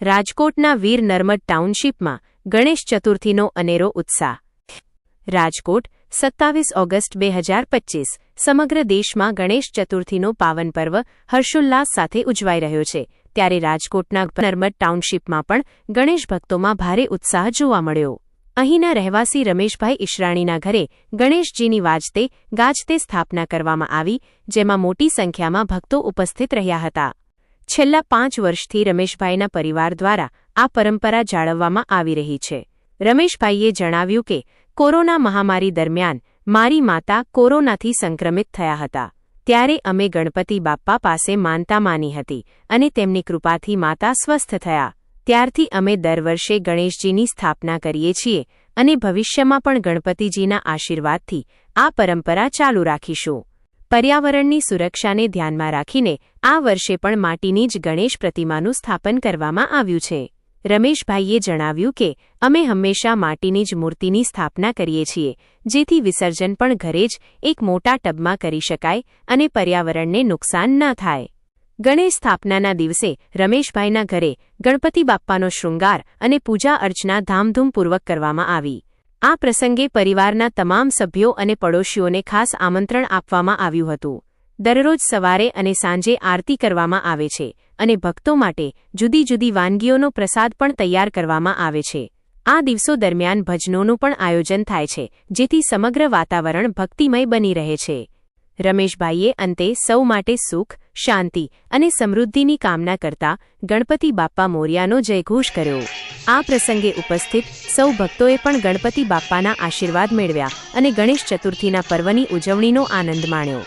રાજકોટના વીર નર્મદ ટાઉનશીપમાં ગણેશ ચતુર્થીનો અનેરો ઉત્સાહ. રાજકોટ, સત્તાવીસ ઓગસ્ટ બે હજાર પચ્ચીસ સમગ્ર દેશમાં ગણેશ ચતુર્થીનો પાવન પર્વ હર્ષોલ્લાસ સાથે ઉજવાઈ રહ્યો છે. ત્યારે રાજકોટના નર્મદ ટાઉનશીપમાં પણ ગણેશ ભક્તોમાં ભારે ઉત્સાહ જોવા મળ્યો. અહીંના રહેવાસી રમેશભાઈ ઈશરાણીના ઘરે ગણેશજીની વાજતે ગાજતે સ્થાપના કરવામાં આવી, જેમાં મોટી સંખ્યામાં ભક્તો ઉપસ્થિત રહ્યા હતા. છેલ્લા પાંચ વર્ષથી રમેશભાઈના પરિવાર દ્વારા આ પરંપરા જાળવવામાં આવી રહી છે. રમેશભાઈએ જણાવ્યું કે, કોરોના મહામારી દરમિયાન મારી માતા કોરોનાથી સંક્રમિત થયા હતા. ત્યારે અમે ગણપતિ બાપ્પા પાસે માનતા માની હતી અને તેમની કૃપાથી માતા સ્વસ્થ થયા. ત્યારથી અમે દર વર્ષે ગણેશજીની સ્થાપના કરીએ છીએ અને ભવિષ્યમાં પણ ગણપતિજીના આશીર્વાદથી આ પરંપરા ચાલુ રાખીશું. પર્યાવરણની સુરક્ષાને ધ્યાનમાં રાખીને આ વર્ષે પણ માટીની જ ગણેશ પ્રતિમાનું સ્થાપન કરવામાં આવ્યું છે. રમેશભાઈએ જણાવ્યું કે, અમે હંમેશા માટીની જ મૂર્તિની સ્થાપના કરીએ છીએ, જેથી વિસર્જન પણ ઘરે જ એક મોટા ટબમાં કરી શકાય અને પર્યાવરણને નુકસાન ન થાય. ગણેશ સ્થાપનાના દિવસે રમેશભાઈના ઘરે ગણપતિ બાપ્પાનો શૃંગાર અને પૂજા અર્ચના ધામધૂમપૂર્વક કરવામાં આવી. આ પ્રસંગે પરિવારના તમામ સભ્યો અને પડોશીઓને ખાસ આમંત્રણ આપવામાં આવ્યું હતું. દરરોજ સવારે અને સાંજે આરતી કરવામાં આવે છે અને ભક્તો માટે જુદી જુદી વાનગીઓનો પ્રસાદ પણ તૈયાર કરવામાં આવે છે. આ દિવસો દરમિયાન ભજનોનું પણ આયોજન થાય છે, જેથી સમગ્ર વાતાવરણ ભક્તિમય બની રહે છે. રમેશભાઈએ અંતે સૌ માટે સુખ, શાંતિ અને સમૃદ્ધિની કામના કરતા ગણપતિ બાપ્પા મોર્યાનો જયઘોષ કર્યો. આ પ્રસંગે ઉપસ્થિત સૌ ભક્તોએ પણ ગણપતિ બાપ્પાના આશીર્વાદ મેળવ્યા અને ગણેશ ચતુર્થીના પર્વની ઉજવણીનો આનંદ માણ્યો.